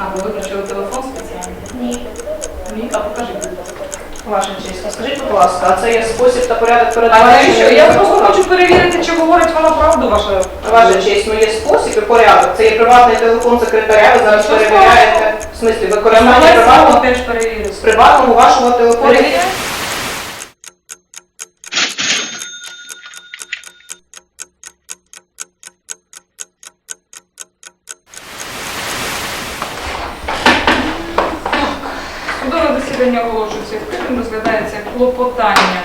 А, ви виключили телефон спеціально? Ні. Ні, а покажіть, будь ласка. Ваша честь, скажіть, будь ласка, а це є спосіб та порядок А передачі? навіщо? Я просто хочу перевірити, чи говорить вона правду, ваша. Ваша честь, ну є спосіб і порядок. Це є приватний телефон секретаря, ви зараз перевіряєте. В смислі, ви використання приватного теж перевірити. з приватного вашого телефону. Перевіряю. Судове засідання оголошується відкритим, розглядається клопотання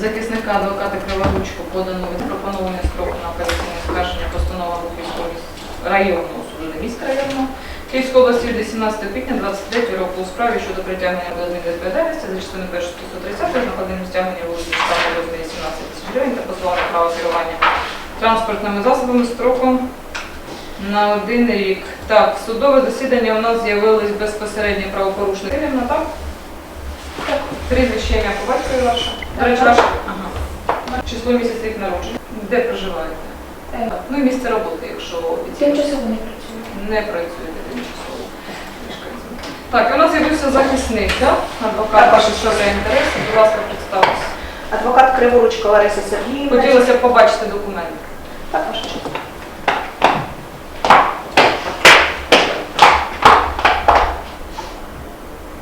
захисника адвоката Криворучко подано від пропонованих строку на операційне скарження постанова Луцького районного суду, не міська районного, Київської області від 18 квітня 23 року у справі щодо притягнення до адмінвідповідальності за частиною 1 130 з накладенням стягнення вулиці штрафу в розмірі 17 тисяч гривень та позбавлення права керування транспортними засобами строком на один рік. Так, судове засідання у нас з'явились безпосередньо правопорушник. Вірно, так? Прізвище ім'я по батькові ваше? До речі, ваше? Ага. Число місяця рік народження. Де проживаєте? Е. Ну і місце роботи, якщо офіційно. Тимчасово не працюю. Не працюєте тимчасово. Так, у нас з'явився захисник, так? Адвокат ваших що інтересів. Будь ласка, представтеся. Адвокат Криворучка Лариса Сергіївна. Хотілося б побачити документи. Так, ваша честь.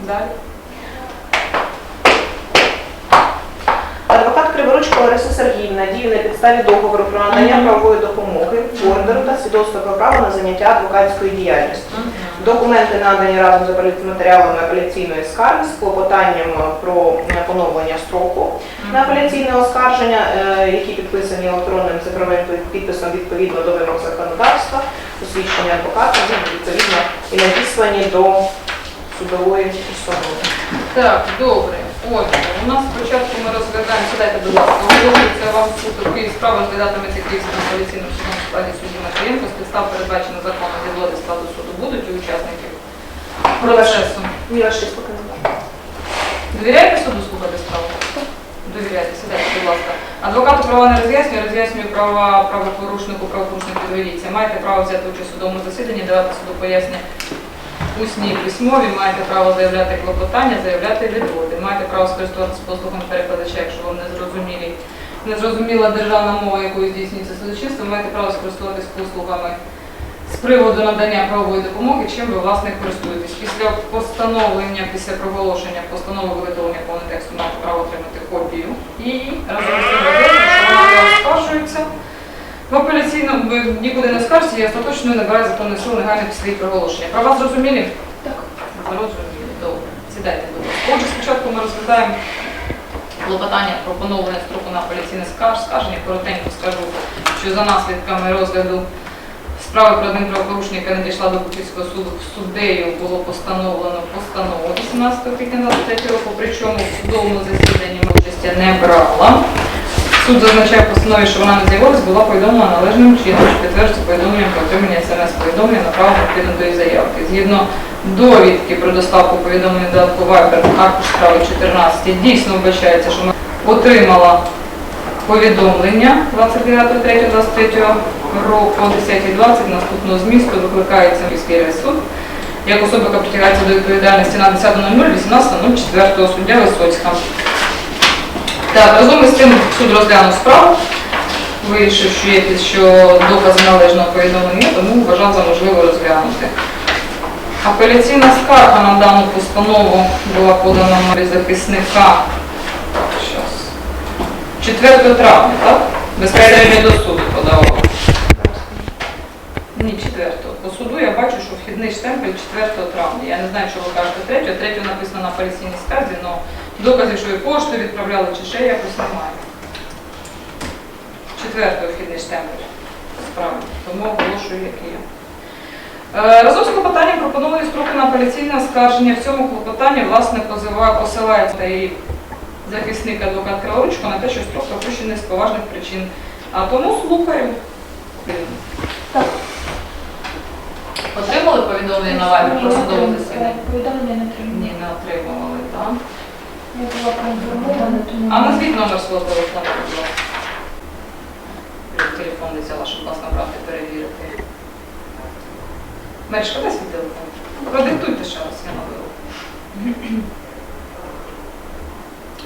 Далі. Адвокат Криворучка Лариса Діє на підставі договору про надання правової допомоги, ордеру та свідоцтва про право на заняття адвокатською діяльністю. Документи надані разом з матеріалами апеляційної скарги з клопотанням про поновлення строку на апеляційне оскарження, е, які підписані електронним цифровим підписом відповідно до вимог законодавства, посвідчення адвоката, ну, відповідно і надіслані до судової установи. Так, добре. Отже, у нас спочатку ми розглядаємо, сідайте, будь ласка, оголошується вам суд, Київ справа розглядатиметься Київським апеляційним судом в складі судді Матвієнко з підстав передбачено законом відводи складу суду будуть у учасників процесу. Ні, ваша честь, поки. Довіряєте суду слухати справу? Довіряєте, сідайте, будь ласка. Адвокату права не роз'яснює, роз'яснює права правопорушнику, правопорушник підвеліться. Маєте право взяти участь у судовому засіданні, давати суду пояснення усні і письмові, маєте право заявляти клопотання, заявляти відводи. Маєте право скористуватися послугом перекладача, якщо вам не зрозумілі. Незрозуміла державна мова, якою здійснюється судочинство, маєте право скористуватися послугами з приводу надання правової допомоги, чим ви власне користуєтесь. Після постановлення, після проголошення постанови виготовлення повного тексту маєте право отримати копію і разом з тим що вона оскаржується. В апеляційному ви нікуди не скаржите, і остаточно набирає законної сили негайно після її проголошення. Права зрозумілі? Так. Зрозумілі, добре. Сідайте, будь ласка. Отже, спочатку ми розглядаємо клопотання про поновлення строку на апеляційне скарж- скарження. Коротенько скажу, що за наслідками розгляду справи про адмінправопорушення, яка надійшла до Буківського суду, суддею було постановлено постанову 18 квітня 23 року, причому в судовому засіданні ми участі не брала. Суд зазначає в постанові, що вона не з'явилась, була повідомлена належним чином, що підтверджується повідомленням про отримання смс-повідомлення направлено відповідно до її заявки. Згідно довідки про доставку повідомлення до Viber, аркуш справи 14, дійсно вбачається, що ми отримала повідомлення 29.3.23 року о 10.20 наступного змісту викликається міський райсуд як особа, яка притягається до відповідальності на 10.00, 18.04 суддя Висоцька. Так, разом із тим суд розглянув справу, вирішив, що є що докази належного повідомлення, тому вважав за можливо розглянути. Апеляційна скарга на дану постанову була подана від захисника 4 травня, так? Безпосередньо до суду подавала. Ні, 4. По суду я бачу, що вхідний штемпель 4 травня. Я не знаю, що ви кажете 3, 3 написано на апеляційній скарзі, але доказів, що ви пошту відправляли чи ще якось немає. 4 вхідний штемпель справи, тому оголошую, як є. Е, Разом з клопотанням пропоновані строки на апеляційне оскарження. В цьому клопотанні, власне, позиває, посилається і захисник адвокат Криворучко на те, що строк пропущений з поважних причин. А тому слухаю. Так. Отримали повідомлення на вайбер про судове засідання? Повідомлення не отримала. Ні, не отримували, так. Я була проінформована. А назвіть номер свого телефону, будь ласка. Телефон не взяла, щоб вас набрати, перевірити. Мершка, дай свій телефон. Продиктуйте ще раз, я наберу.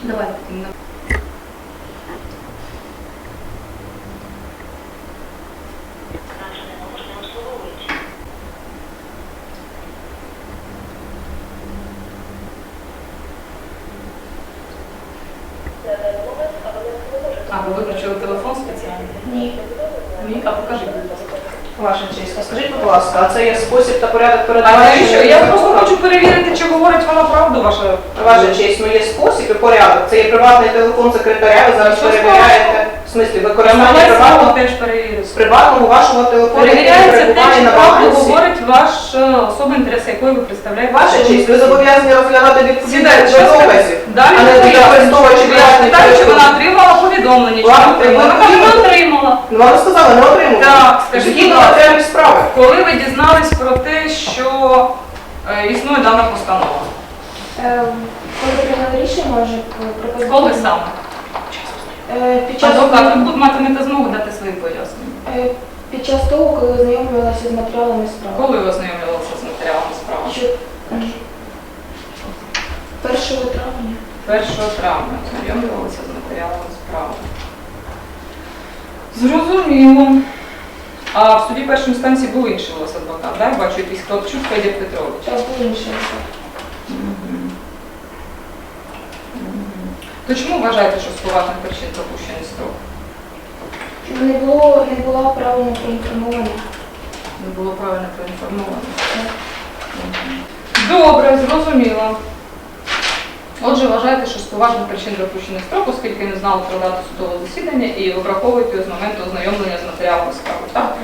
Давай. А, ви виключили телефон спеціально? Ні. Ні, а покажіть, будь ласка. Ваша честь, а скажіть, будь ласка, а це є спосіб та порядок А передачі? навіщо? Я просто хочу перевірити, чи говорить вона правду, ваша. Ваша честь, ну є спосіб і порядок. Це є приватний телефон секретаря, ви зараз перевіряєте. В смислі, використання приватного теж перевірити. з приватного вашого телефону, Перевіряється те, чи правду говорить ваш е, особа, інтерес якої ви представляєте. Ваша честь, ви зобов'язані розглядати Сідайте, до що доказів, а не використовуючи приватний питаю, чи вона отримала повідомлення, чи. Вона отримала. Отримала. Ну, вам сказали, не отримали. Так, скажіть, Згідно будь ласка. справи. Коли ви дізнались про те, що е, існує дана постанова? Е, Коли прийняли рішення, може пропозицію. Коли саме? Е, Під час, Адвокат, ви тут матимете змогу дати свої пояснення. е, під час того, коли ознайомлювалася з матеріалами справи. Коли ви ознайомлювалися з матеріалами справи? Що? м, 1 травня. 1 травня ознайомлювалися з матеріалами справи. Зрозуміло. А в суді першої інстанції був інший у вас адвокат, так? Бачу, якийсь Хлопчук Федір Петрович. Та був інший. Мгм. Мгм. То чому вважаєте, що з поважних причин пропущений строк? Не було, не була правильно проінформована. Не було правильно проінформовано. Мгм. Добре, зрозуміло. Отже, вважаєте, що з поважних причин пропущений строк, оскільки не знали про дату судового засідання і обраховуєте його з моменту ознайомлення з матеріалами справи. Так?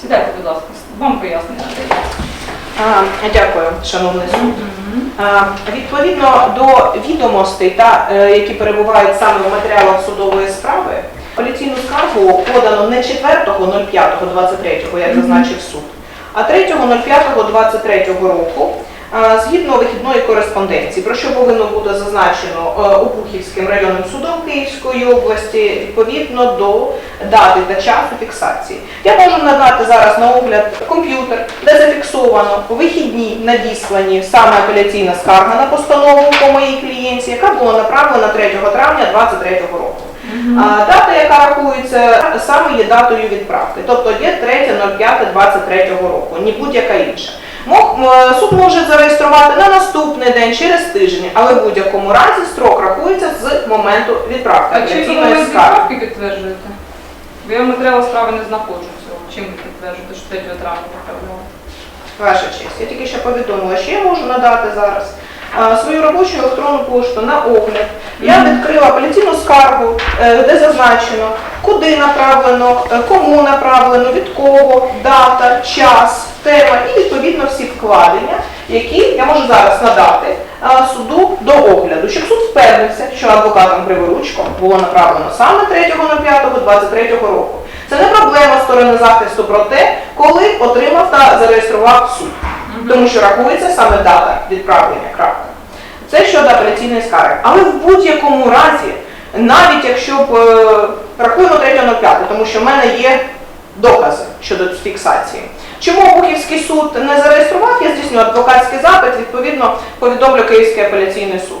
Сідайте, будь ласка, вам пояснення надається. А, Дякую, шановний суд. А, Відповідно до відомостей, та, е, які перебувають саме в матеріалах судової справи, поліційну скаргу подано не 4.05.23, як зазначив суд, а 3.05.23 року згідно вихідної кореспонденції, про що повинно бути зазначено е, Обухівським районним судом Київської області відповідно до дати та часу фіксації. Я можу надати зараз на огляд комп'ютер, де зафіксовано вихідні надіслані саме апеляційна скарга на постанову по моїй клієнті, яка була направлена 3 травня 2023 року. А, Дата, яка рахується, саме є датою відправки, тобто є 3.05.23 року, ні будь-яка інша. Мог- Суд може зареєструвати на наступний день, через тиждень, але в будь-якому разі строк рахується з моменту відправки А чи ви момент відправки підтверджуєте? Бо я в матеріалах справи не знаходжу цього. Чим ви підтверджуєте, що 3 травня відправляли? Ваша честь, я тільки ще повідомила, що я можу надати зараз свою робочу електронну пошту на огляд. Я відкрила апеляційну скаргу, е, де зазначено, куди направлено, е, кому направлено, від кого, дата, час, тема і відповідно всі вкладення, які я можу зараз надати суду до огляду, щоб суд впевнився, що адвокатом Криворучком було направлено саме 3.05.23 року. Це не проблема сторони захисту про те, коли отримав та зареєстрував суд, тому що рахується саме дата відправлення. Крапка. Це щодо апеляційної скарги. Але в будь-якому разі, навіть якщо б е, рахуємо 3.05, тому що в мене є докази щодо фіксації. Чому Бухівський суд не зареєстрував, я здійсню адвокатський запит, відповідно повідомлю Київський апеляційний суд,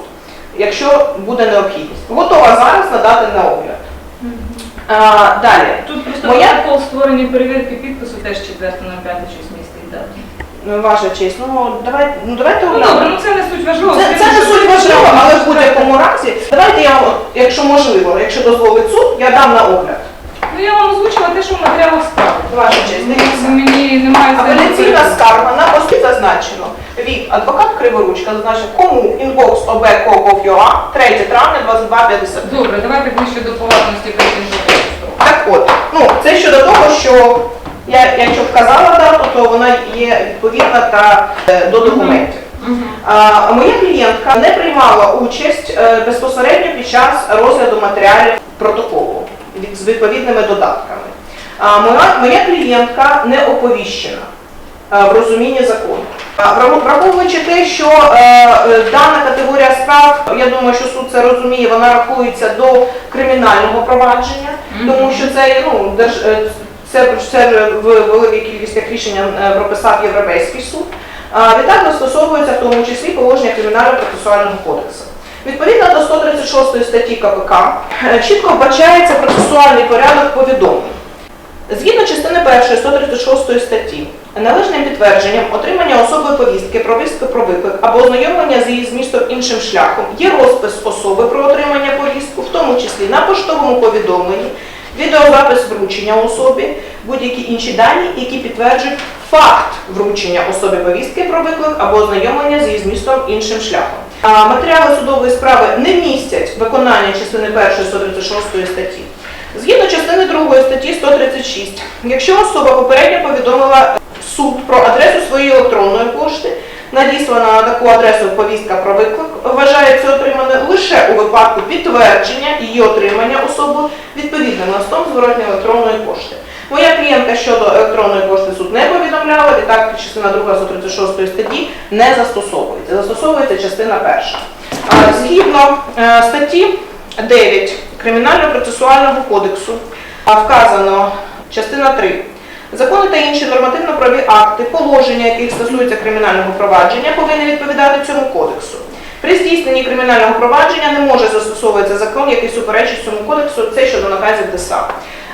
якщо буде необхідність. Готова зараз надати на огляд. А, далі. Тут просто Моя- протокол створення перевірки підпису теж 4 на 5 щось містить дату. Ну, Ваша честь, ну давайте, ну давайте Ну добре, ну це не суть важливо. Це, це не суть важливо, але в будь-якому разі, давайте я, якщо можливо, якщо дозволить суд, я дам на огляд. Ну я вам озвучила те, що в матеріалах справи. Ваша честь, дивіться. Мені немає Апеляційна скарга на пості зазначено від адвокат Криворучка зазначив кому інбокс об.gov.ua 3 травня 22.50. Добре, давайте ближче до поважності причин. Так от, ну це щодо того, що я якщо вказала дату, то вона є відповідна та е, до документів. А, Моя клієнтка не приймала участь е, безпосередньо під час розгляду матеріалів протоколу від- з відповідними додатками. А, Моя, моя клієнтка не оповіщена е, в розумінні закону. А, враху- Враховуючи те, що е, е, дана категорія справ, я думаю, що суд це розуміє, вона рахується до кримінального провадження, тому що це ну, держ, е, Це, це в великій кількість як рішення е, прописав Європейський суд. Відтак застосовується в тому числі положення Кримінально-процесуального кодексу. Відповідно до 136 статті КПК е, чітко вбачається процесуальний порядок повідомлень. Згідно частини 1 136 статті, належним підтвердженням отримання особи повістки про повістку про виклик або ознайомлення з її змістом іншим шляхом є розпис особи про отримання повістку, в тому числі на поштовому повідомленні, відеозапис вручення особі, будь-які інші дані, які підтверджують факт вручення особі повістки про виклик або ознайомлення з її змістом іншим шляхом. А матеріали судової справи не містять виконання частини 1 136 статті. Згідно частини 2 статті 136, якщо особа попередньо повідомила суд про адресу своєї електронної пошти, надіслана на таку адресу повістка про виклик, вважається отриманою лише у випадку підтвердження її отримання особою відповідним листом зворотньої електронної пошти. Моя клієнтка щодо електронної пошти суд не повідомляла, відтак частина 2 136 статті не застосовується. Застосовується частина 1. А, Згідно е, статті 9 Кримінально-процесуального кодексу вказано частина 3. Закони та інші нормативно-праві акти, положення, яких стосуються кримінального провадження, повинні відповідати цьому кодексу. При здійсненні кримінального провадження не може застосовуватися закон, який суперечить цьому кодексу, це щодо наказів ДСА.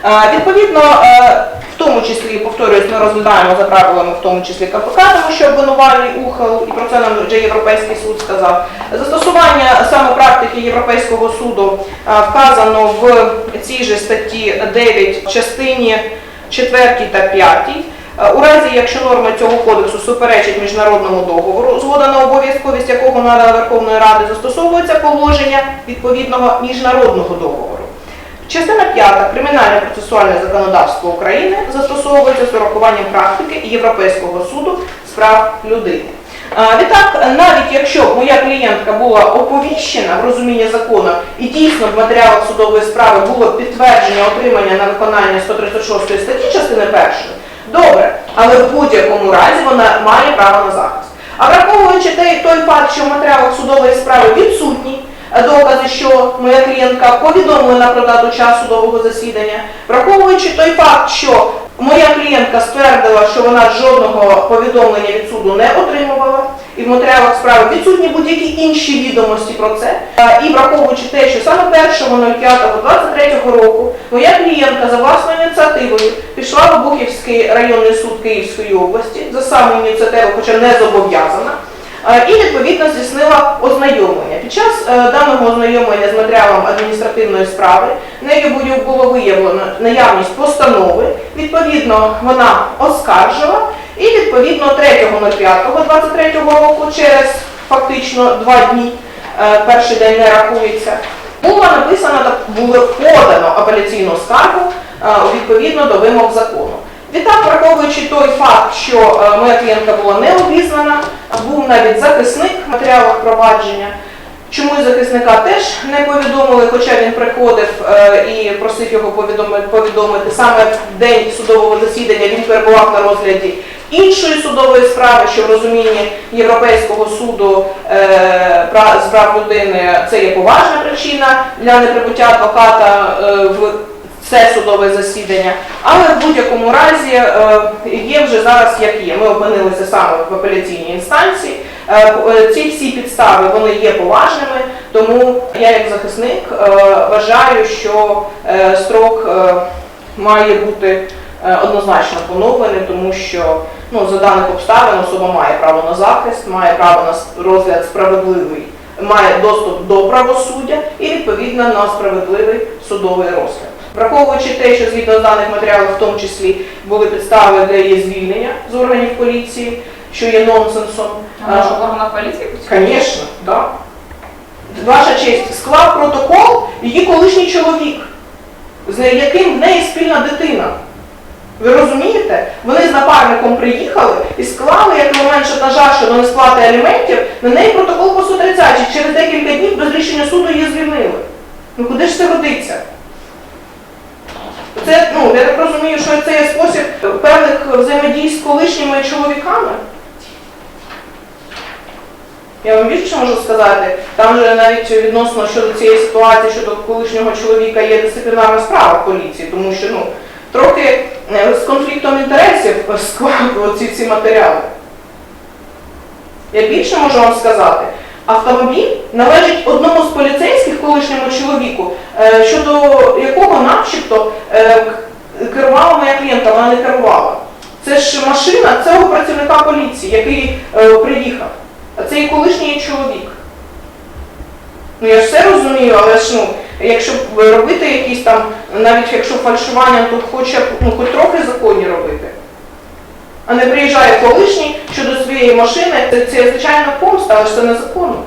Е, Відповідно, е, в тому числі, повторюсь, ми розглядаємо за правилами, в тому числі КПК, тому що обвинувальний ухил, і про це нам вже Європейський суд сказав. Застосування саме практики Європейського суду е, вказано в цій же статті 9 частині 4 та 5. Е, У разі, якщо норми цього кодексу суперечать міжнародному договору, згода на обов'язковість якого надана Верховної Ради, застосовується положення відповідного міжнародного договору. Частина 5 Кримінальне процесуальне законодавство України застосовується з урахуванням практики Європейського суду з прав людини. Відтак, навіть якщо моя клієнтка була оповіщена в розумінні закону і дійсно в матеріалах судової справи було підтвердження отримання на виконання 136 статті частини 1, добре, але в будь-якому разі вона має право на захист. А враховуючи той, той факт, що в матеріалах судової справи відсутні е, докази, що моя клієнтка повідомлена про дату часу судового засідання, враховуючи той факт, що моя клієнтка ствердила, що вона жодного повідомлення від суду не отримувала, і в матеріалах справи відсутні будь-які інші відомості про це, і враховуючи те, що саме 1.05.23 року моя клієнтка за власною ініціативою пішла в Обухівський районний суд Київської області за саму ініціативу, хоча не зобов'язана, і відповідно здійснила ознайомлення. Під час е, даного ознайомлення з матеріалом адміністративної справи нею було- було виявлено наявність постанови. Відповідно, вона оскаржила, і відповідно 3.05.23 року, через фактично два дні, е, перший день не рахується, була написана та було подано апеляційну скаргу е, відповідно до вимог закону. Відтак, враховуючи той факт, що е, моя клієнтка була не обізнана, був навіть захисник в матеріалах провадження. Чомусь захисника теж не повідомили, хоча він приходив е, і просив його повідомити. Саме в день судового засідання він перебував на розгляді іншої судової справи, що в розумінні Європейського суду е, з прав людини це є поважна причина для неприбуття адвоката в це судове засідання. Але в будь-якому разі е, є вже зараз як є. Ми опинилися саме в апеляційній інстанції. Е, е, Ці всі підстави вони є поважними, тому я як захисник вважаю, що строк має бути однозначно поновлений, тому що ну, за даних обставин особа має право на захист, має право на розгляд справедливий, має доступ до правосуддя і відповідно на справедливий судовий розгляд. Враховуючи те, що згідно з даних матеріалів, в тому числі були підстави для її звільнення з органів поліції, що є нонсенсом. А може в органах поліції? Звісно, так. Ваша честь, склав протокол її колишній чоловік, з яким в неї спільна дитина. Ви розумієте? Вони з напарником приїхали і склали як момент шантажа щодо несплати аліментів, на неї протокол по 130 через декілька днів без рішення суду її звільнили. Ну куди ж це годиться? Це, ну, я так розумію, що це є спосіб певних взаємодій з колишніми чоловіками. Я вам більше можу сказати, там же навіть відносно щодо цієї ситуації, щодо колишнього чоловіка є дисциплінарна справа в поліції, тому що ну, трохи е, з конфліктом інтересів склав ці всі матеріали. Я більше можу вам сказати. Автомобіль належить одному з поліцейських колишньому чоловіку, е, щодо якого начебто е, керувала моя клієнтка, вона не керувала. Це ж машина цього працівника поліції, який е, приїхав. А це і колишній чоловік. Ну я ж все розумію, але ж ну, якщо робити якісь там, навіть якщо фальшування, то хоча б ну, хоч трохи законні робити. А не приїжджає колишній щодо своєї машини, це, це звичайно помста, але ж це незаконно.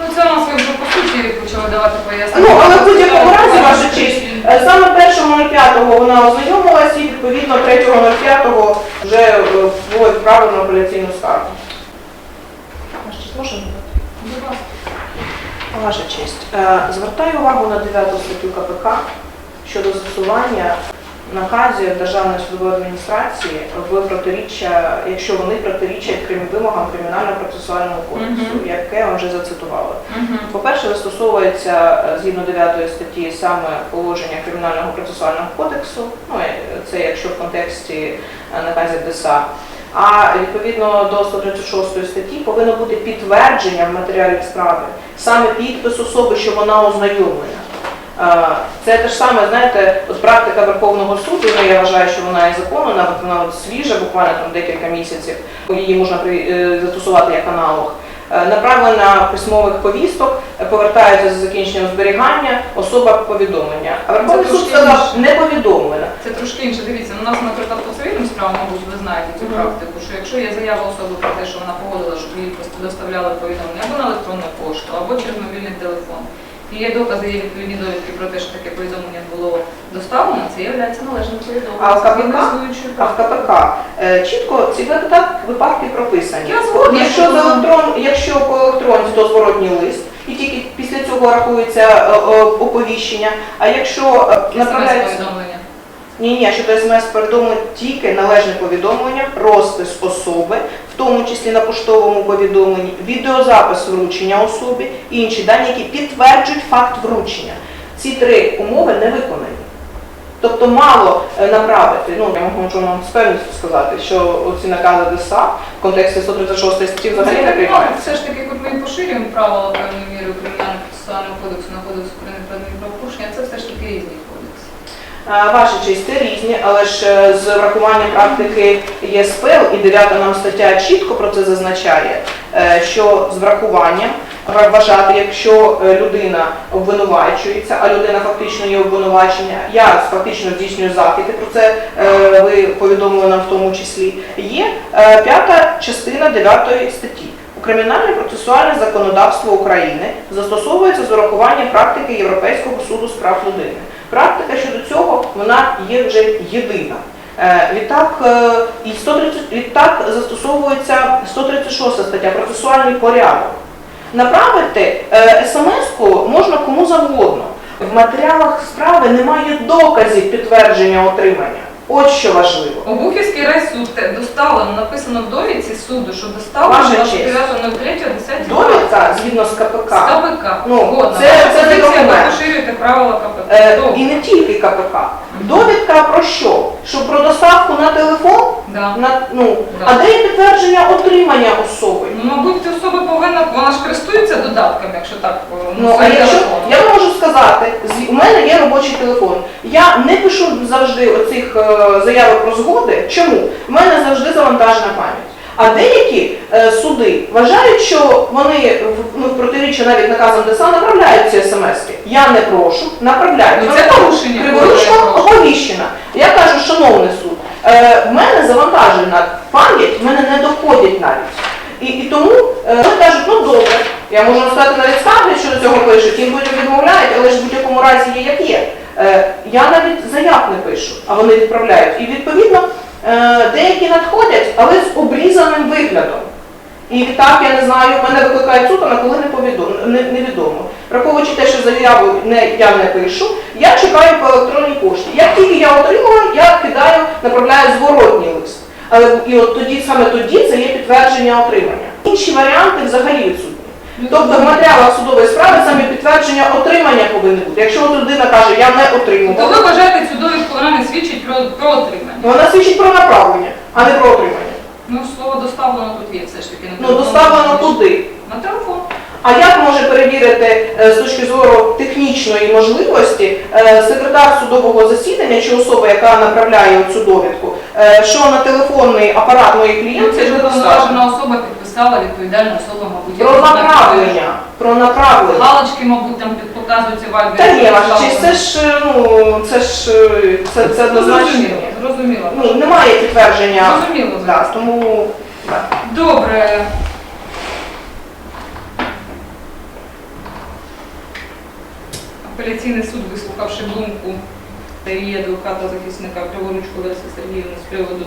Ну це у нас ви вже по суті почали давати пояснення. Ну, але в будь-якому разі, ваша честь, е, саме 1.05 вона ознайомилась і відповідно 3.05 вже е, було відправлено апеляційну скаргу. Честь. Ваша честь, е, звертаю увагу на 9 статтю КПК щодо застосування наказів Державної судової адміністрації в протиріччя, якщо вони протирічать крім вимогам Кримінально-процесуального кодексу, Мгм. яке я вам вже зацитувала. Мгм. По-перше, застосовується е, згідно 9 статті саме положення Кримінального процесуального кодексу, ну е, це якщо в контексті е, наказів ДСА. А відповідно до 136 статті повинно бути підтвердження в матеріалів справи, саме підпис особи, що вона ознайомлена. Це те ж саме, знаєте, от практика Верховного суду, ну, я вважаю, що вона є законна, навіть вона от свіжа, буквально там декілька місяців, її можна при- е, застосувати як аналог. Е, Направлена письмових повісток, е, повертається за закінченням зберігання, особа повідомлення. А Верховний суд сказав, не повідомлена. Це трошки інше. Дивіться, у нас, наприклад, по цивільним справам, мабуть, ви знаєте цю практику, що якщо є заява особи про те, що вона погодила, щоб їй просто доставляли повідомлення або на електронну пошту, або через мобільний телефон. І є докази, є відповідні довідки про те, що таке повідомлення було доставлено, це є належним повідомленням. А в КПК? А в. КПК е, чітко ці випадки, випадки прописані. Я згодна, Якщо що з електрон, якщо по електронці, то зворотній лист, і тільки після цього рахується е, е, оповіщення. А якщо е, направляється повідомлення. ні, ні, щодо смс повідомлень тільки належне повідомлення, розпис особи, в тому числі на поштовому повідомленні, відеозапис вручення особі, і інші дані, які підтверджують факт вручення. Ці три умови не виконані. Тобто мало е, направити, ну я можу вам з певністю сказати, що оці накази ДСА в контексті 136 статті взагалі не приймаються. все ж таки, коли ми поширюємо правила певною мірою кримінального процесуального кодексу на кодекс України про адмінправопорушення, це все ж таки різні кодекси. Е, Ваші чисти різні, але ж е, з врахуванням практики ЄСПЛ і 9 нам стаття чітко про це зазначає, е, що з врахуванням вважати, якщо е, людина обвинувачується, а людина фактично є обвинувачення, я фактично здійснюю захід, і про це е, ви повідомили нам в тому числі, є е, п'ята частина 9 статті. Кримінальне процесуальне законодавство України застосовується з урахуванням практики Європейського суду з прав людини. Практика щодо цього вона є вже єдина. Е, Відтак, е, і 130, відтак застосовується 136 стаття процесуальний порядок. Направити е, смс-ку можна кому завгодно. В матеріалах справи немає доказів підтвердження отримання. От що важливо. Обухівський райсуд доставлено, написано в довідці суду, що доставлено Ваша честь. 9.03.10. Довідка згідно з З КПК. КПК. Ну, Згодна. це- Ваша це не позиція, документ. ви поширюєте правила КПК. Е, Добре. і не тільки КПК. Довідка про що? Що про доставку на телефон? Да. На, ну, Да. А де є підтвердження отримання особи? Ну, мабуть, ця особа повинна, вона ж користується додатками, якщо так, е, Ну, а якщо я вам можу сказати, у мене є робочий телефон. Я не пишу завжди оцих е, заявок про згоди. Чому? У мене завжди завантажена пам'ять. А деякі е, суди вважають, що вони в- ну, в протиріччя навіть наказам ДСА направляють ці смски. Я не прошу, направляють. Ну, це порушення. Криворучко Дуже оповіщена. Я кажу, шановний суд, е, в мене завантажена пам'ять, в мене не доходять навіть. І, і тому е, вони кажуть, ну добре, я можу сказати навіть скарги, що до цього пишуть, їм потім відмовляють, але ж в будь-якому разі є як є. Е, я навіть заяв не пишу, а вони відправляють. І відповідно е, деякі надходять, але з обрізаним виглядом. І так, я не знаю, мене викликають суд, а на коли не повідом, не, невідомо. Враховуючи те, що заяву не, я не пишу, я чекаю по електронній пошті. Як тільки я отримала, я кидаю, направляю зворотній лист. Але і от тоді, саме тоді це є підтвердження отримання. Інші варіанти взагалі відсутні. Тобто в матеріалах судової справи саме підтвердження отримання повинні бути. Якщо от людина каже, я не То ви вважаєте цю довідку вона не свідчить про, про отримання. Вона свідчить про направлення, а не про отримання. Ну, слово доставлено тут є все ж таки. на Ну, телефон. доставлено куди? На телефон. А як може перевірити е, з точки зору технічної можливості е, секретар судового засідання чи особа, яка направляє цю довідку, е, що на телефонний апарат моєї клієнтки уповноважена особа підписала, відповідальна особа, мабуть. Про направлення. Про направлення. Галочки, мабуть, там показуються в Та ні, це ж ну це ж це, це Ну, однозначно. Зрозуміло, зрозуміло. Ну немає підтвердження. Зрозуміло. Да, тому да. Добре. Апеляційний суд, вислухавши думку її адвоката захисника Криворучку Леси Сергіївни з приводу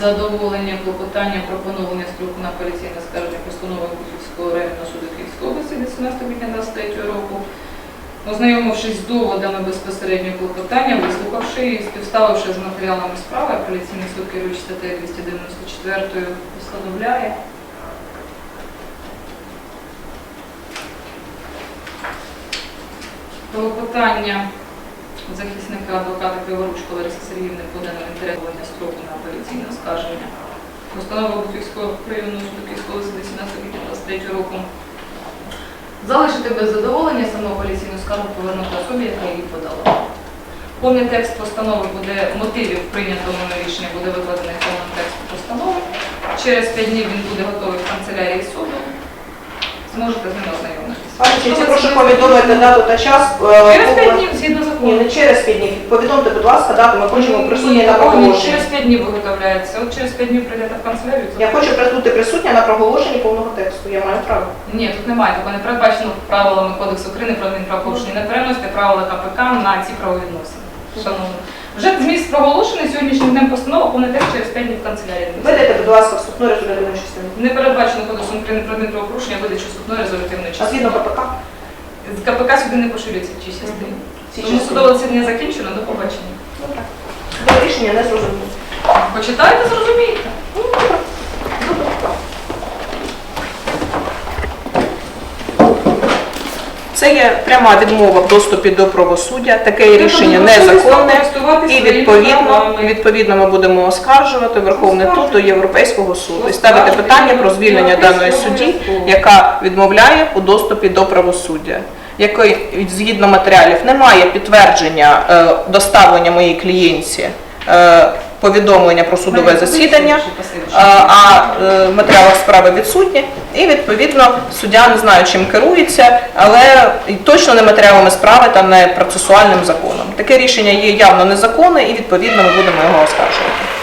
задоволення клопотання про поновлення строку на апеляційне скарження постанови Київського районного суду Київської області від 17 квітня 23 року, ознайомившись з доводами безпосередньо клопотання, вислухавши і співставивши з матеріалами справи, апеляційний суд керуючи статтею 294 постановляє клопотання захисника адвоката Криворучко Лариси Сергіївни подано інтересування строку на апеляційне оскарження. Постанова Бутівського районного суду Київської області 18 квітня 23 року. Залишити без задоволення саму апеляційну скаргу повернути особі, яка її подала. Повний текст постанови буде, мотивів прийнятого рішення буде викладений повним текстом постанови. Через 5 днів він буде готовий в канцелярії суду. Зможете з ним ознайомитися. Пане прошу повідомити дату та час. е, Через п'ять 5 днів згідно Ні, не через 5 днів. Повідомте, будь ласка, дату, ми хочемо присутні Ні, на проголошенні. Через 5 днів виготовляється. От через 5 днів прийдете в канцелярію. Я хочу присутні присутня на проголошенні повного тексту. Я маю право. Ні, тут немає такого не передбачено правилами Кодексу України про адмінправопорушення. Не переносите правила КПК на ці правовідносини. Шановні. Вже зміст проголошений сьогоднішнім днем постанова, повний текст через 5 днів в канцелярії. Видайте, будь ласка, вступну резолютивну частину. Не передбачено Кодексом України про адмінправопорушення видачу вступної резолютивної А частини. згідно КПК? З КПК сюди не поширюється в цій частині. Тому судове засідання закінчено, до побачення. Добре. Я рішення не зрозуміло. Почитайте, зрозумієте. Це є пряма відмова в доступі до правосуддя. Таке рішення незаконне. І відповідно, відповідно ми будемо оскаржувати Верховний суд до Європейського суду і ставити питання про звільнення даної судді, яка відмовляє у доступі до правосуддя. Який згідно матеріалів немає підтвердження е, доставлення моїй клієнтці е, повідомлення про судове засідання, а, е, в матеріалах справи відсутні, і відповідно суддя не знаю, чим керується, але точно не матеріалами справи та не процесуальним законом. Таке рішення є явно незаконне, і відповідно ми будемо його оскаржувати.